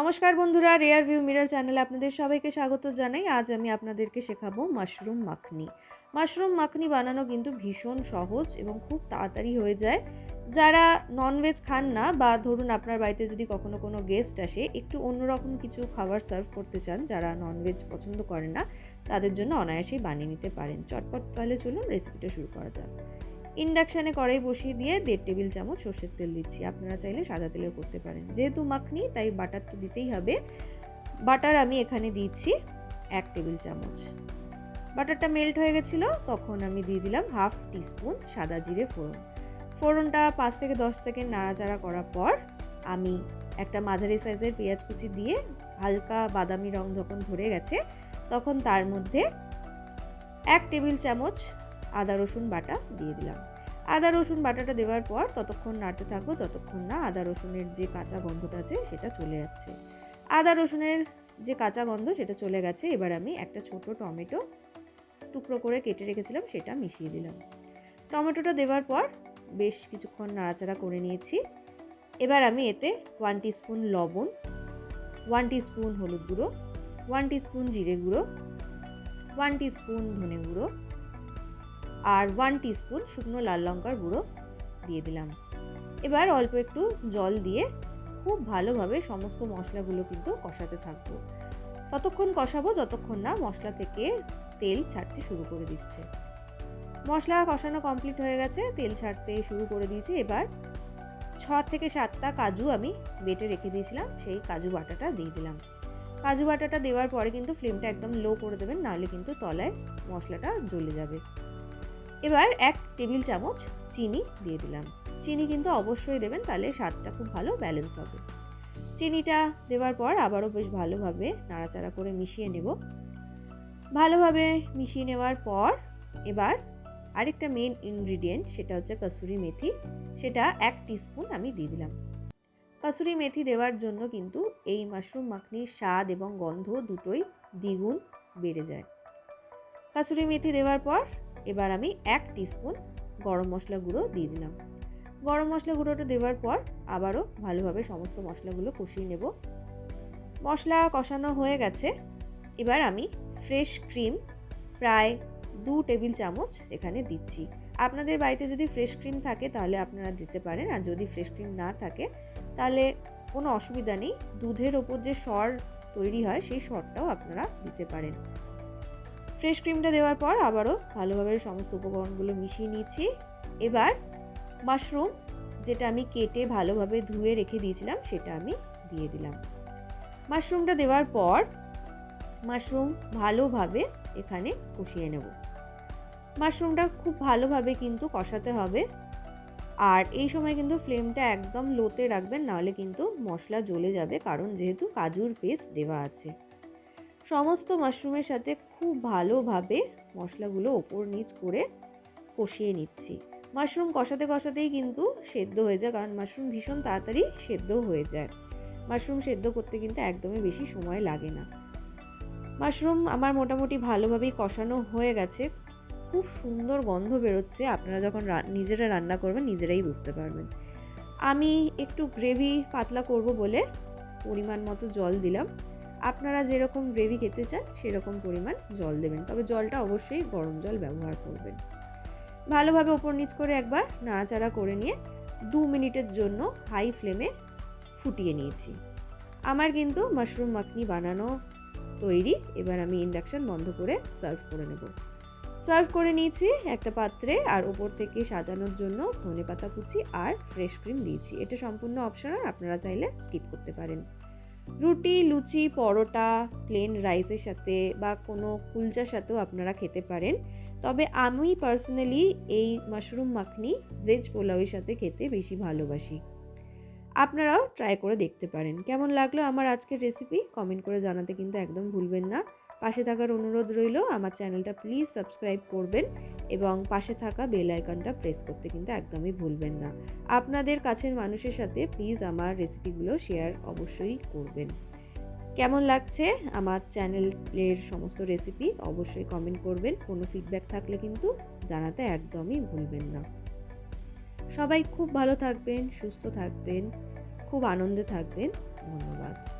নমস্কার বন্ধুরা rare view mirror চ্যানেলে আপনাদের সবাইকে স্বাগত জানাই। আজ আমি আপনাদেরকে শেখাবো মাশরুম মাখনি মাশরুম মাখনি বানানো কিন্তু ভীষণ সহজ এবং খুব তাড়াতাড়ি হয়ে যায়। যারা ননভেজ খান না বা ধরুন আপনার বাড়িতে যদি কখনো কোনো গেস্ট আসে, একটু অন্যরকম কিছু খাবার সার্ভ করতে চান যারা ননভেজ পছন্দ করেন না, তাদের জন্য অনায়াসেই বানিয়ে নিতে পারেন। চটপট তাহলে চলুন রেসিপিটা শুরু করা যাক। ইন্ডাকশানে কড়াই বসিয়ে দিয়ে দেড় টেবিল চামচ সর্ষের তেল দিচ্ছি। আপনারা চাইলে সাদা তেলেও করতে পারেন। যেহেতু মাখনি, তাই বাটার তো দিতেই হবে। বাটার আমি এখানে দিয়েছি এক টেবিল চামচ। বাটারটা মেল্ট হয়ে গেছিল, তখন আমি দিয়ে দিলাম হাফ টিস্পুন সাদা জিরে ফোড়ন। ফোড়নটা পাঁচ থেকে দশ সেকেন্ড নাড়াচাড়া করার পর আমি একটা মাঝারি সাইজের পেঁয়াজ কুচি দিয়ে হালকা বাদামি রং যখন ধরে গেছে, তখন তার মধ্যে এক টেবিল চামচ আদা, রসুন বাটা দিয়ে দিলাম। আদা, রসুন বাটাটা দেওয়ার পর ততক্ষণ নাড়তে থাকব, যতক্ষণ না আদা, রসুনের যে কাঁচা গন্ধটা আছে সেটা চলে যাচ্ছে। আদা, রসুনের যে কাঁচা গন্ধ সেটা চলে গেছে, এবার আমি একটা ছোট টমেটো টুকরো করে কেটে রেখেছিলাম, সেটা মিশিয়ে দিলাম। টমেটোটা দেওয়ার পর বেশ কিছুক্ষণ নাড়াচাড়া করে নিয়েছি। এবার আমি এতে ওয়ান স্পুন লবণ ওয়ান স্পুন হলুদ গুঁড়ো ওয়ান স্পুন জিরে গুঁড়ো ওয়ান স্পুন ধনে গুঁড়ো আর ওয়ান টিস্পুন শুকনো লাল লঙ্কার গুঁড়ো দিয়ে দিলাম। এবার অল্প একটু জল দিয়ে খুব ভালোভাবে সমস্ত মশলাগুলো কিন্তু কষাতে থাকব। ততক্ষণ কষাবো, যতক্ষণ না মশলা থেকে তেল ছাড়তে শুরু করে দিচ্ছে। মশলা কষানো কমপ্লিট হয়ে গেছে, তেল ছাড়তে শুরু করে দিয়েছি। এবার ছ থেকে সাতটা কাজু আমি বেটে রেখে দিয়েছিলাম, সেই কাজু বাটাটা দিয়ে দিলাম। কাজু বাটাটা দেওয়ার পরে কিন্তু ফ্লেমটা একদম লো করে দেবেন, নাহলে কিন্তু তলায় মশলাটা জ্বলে যাবে। এবার এক টেবিল চামচ চিনি দিয়ে দিলাম। চিনি কিন্তু অবশ্যই দেবেন, তাহলে স্বাদটা খুব ভালো ব্যালেন্স হবে। চিনিটা দেওয়ার পর আবারও বেশ ভালোভাবে নাড়াচাড়া করে মিশিয়ে নেব। ভালোভাবে মিশিয়ে নেওয়ার পর এবার আরেকটা মেন ইনগ্রিডিয়েন্ট সেটা হচ্ছে কসুরি মেথি। সেটা এক টিস্পুন আমি দিয়ে দিলাম। কসুরি মেথি দেওয়ার জন্য কিন্তু এই মাশরুম মাখনির স্বাদ এবং গন্ধ দুটোই দ্বিগুণ বেড়ে যায়। কাসুরি মেথি দেওয়ার পর এবার আমি এক টিস্পুন গরম মশলা গুঁড়ো দিয়ে দিলাম। গরম মশলা গুঁড়োটা দেওয়ার পর আবারও ভালোভাবে সমস্ত মশলাগুলো কষিয়ে নেব। মশলা কষানো হয়ে গেছে। এবার আমি ফ্রেশ ক্রিম প্রায় দু টেবিল চামচ এখানে দিচ্ছি। আপনাদের বাড়িতে যদি ফ্রেশ ক্রিম থাকে তাহলে আপনারা দিতে পারেন, আর যদি ফ্রেশ ক্রিম না থাকে তাহলে কোনো অসুবিধা নেই। দুধের ওপর যে সর তৈরি হয়, সেই সরটাও আপনারা দিতে পারেন। ফ্রেশ ক্রিমটা দেওয়ার পর আবারও ভালোভাবে সমস্ত উপকরণগুলো মিশিয়ে নিয়েছি। এবার মাশরুম যেটা আমি কেটে ভালোভাবে ধুয়ে রেখে দিয়েছিলাম, সেটা আমি দিয়ে দিলাম। মাশরুমটা দেওয়ার পর মাশরুম ভালোভাবে এখানে কষিয়ে নেব। মাশরুমটা খুব ভালোভাবে কিন্তু কষাতে হবে। আর এই সময় কিন্তু ফ্লেমটা একদম লোতে রাখবেন, নাহলে কিন্তু মশলা জ্বলে যাবে, কারণ যেহেতু কাজুর পেস্ট দেওয়া আছে। সমস্ত মাশরুমের সাথে খুব ভালোভাবে মশলাগুলো ওপর নিচ করে কষিয়ে নিচ্ছি। মাশরুম কষাতে কষাতেই কিন্তু সেদ্ধ হয়ে যায়, কারণ মাশরুম ভীষণ তাড়াতাড়ি সেদ্ধ হয়ে যায়। মাশরুম সেদ্ধ করতে কিন্তু একদমই বেশি সময় লাগে না। মাশরুম আমার মোটামুটি ভালোভাবেই কষানো হয়ে গেছে। খুব সুন্দর গন্ধ বেরোচ্ছে, আপনারা যখন নিজেরা রান্না করবেন নিজেরাই বুঝতে পারবেন। আমি একটু গ্রেভি পাতলা করব বলে পরিমাণ মতো জল দিলাম। আপনারা যেরকম গ্রেভি খেতে চান, সেরকম পরিমাণ জল দেবেন। তবে জলটা অবশ্যই গরম জল ব্যবহার করবেন। ভালোভাবে ওপর নিচ করে একবার নাড়াচাড়া করে নিয়ে দু মিনিটের জন্য হাই ফ্লেমে ফুটিয়ে নিয়েছি। আমার কিন্তু মাশরুম মাখনি বানানো তৈরি। এবার আমি ইন্ডাকশান বন্ধ করে সার্ভ করে নেব। সার্ভ করে নিয়েছি একটা পাত্রে আর ওপর থেকে সাজানোর জন্য ধনে পাতা কুচি আর ফ্রেশ ক্রিম দিয়েছি। এটা সম্পূর্ণ অপশনাল আপনারা চাইলে স্কিপ করতে পারেন। রুটি, লুচি, পরোটা প্লেন রাইসের সাথে বা কোনো কুলচার সাথেও আপনারা খেতে পারেন। তবে আমি পার্সোনালি এই মাশরুম মাখনি ভেজ পোলাওয়ের সাথে খেতে বেশি ভালোবাসি। আপনারাও ট্রাই করে দেখতে পারেন। কেমন লাগল আমার আজকের রেসিপি কমেন্ট করে জানাতে কিন্তু একদম ভুলবেন না। পাশে থাকার অনুরোধ রইল, আমার চ্যানেলটা প্লিজ সাবস্ক্রাইব করবেন এবং পাশে থাকা বেল আইকনটা প্রেস করতে কিন্তু একদমই ভুলবেন না। আপনাদের কাছের মানুষের সাথে প্লিজ আমার রেসিপিগুলো শেয়ার অবশ্যই করবেন। কেমন লাগছে আমার চ্যানেলের সমস্ত রেসিপি অবশ্যই কমেন্ট করবেন, কোনো ফিডব্যাক থাকলে কিন্তু জানাতে একদমই ভুলবেন না। সবাই খুব ভালো থাকবেন, সুস্থ থাকবেন, খুব আনন্দে থাকবেন, ধন্যবাদ।